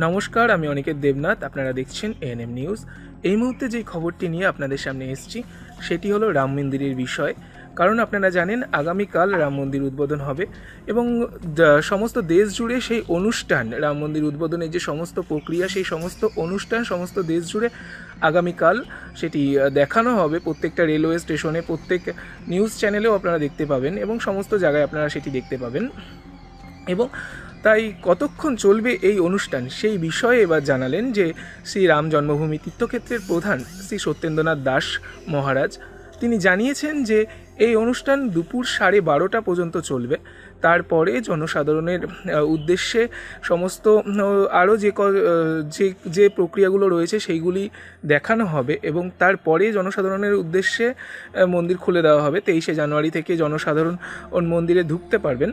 নমস্কার, আমি অনিকেত দেবনাথ, আপনারা দেখছেন এএনএম নিউজ এই মুহূর্তে যে খবরটি নিয়ে আপনাদের সামনে এসেছি, সেটি হলো রাম মন্দিরের বিষয়। কারণ আপনারা জানেন, আগামীকাল রাম মন্দির উদ্বোধন হবে এবং সমস্ত দেশ জুড়ে সেই অনুষ্ঠান, রাম মন্দির উদ্বোধনের যে সমস্ত প্রক্রিয়া, সেই সমস্ত অনুষ্ঠান, সমস্ত দেশ জুড়ে আগামীকাল সেটি দেখানো হবে। প্রত্যেকটা রেলওয়ে স্টেশনে, প্রত্যেক নিউজ চ্যানেলেও আপনারা দেখতে পাবেন এবং সমস্ত জায়গায় আপনারা সেটি দেখতে পাবেন। এবং তাই কতক্ষণ চলবে এই অনুষ্ঠান সেই বিষয়ে এবার জানালেন যে শ্রী রাম জন্মভূমি তীর্থক্ষেত্রের প্রধান শ্রী সত্যেন্দ্রনাথ দাস মহারাজ। তিনি জানিয়েছেন যে এই অনুষ্ঠান দুপুর সাড়ে বারোটা পর্যন্ত চলবে। তারপরে জনসাধারণের উদ্দেশ্যে সমস্ত আরও যে যে যে প্রক্রিয়াগুলো রয়েছে সেইগুলি দেখানো হবে এবং তারপরে জনসাধারণের উদ্দেশ্যে মন্দির খুলে দেওয়া হবে। তেইশে জানুয়ারি থেকে জনসাধারণ মন্দিরে ঢুকতে পারবেন।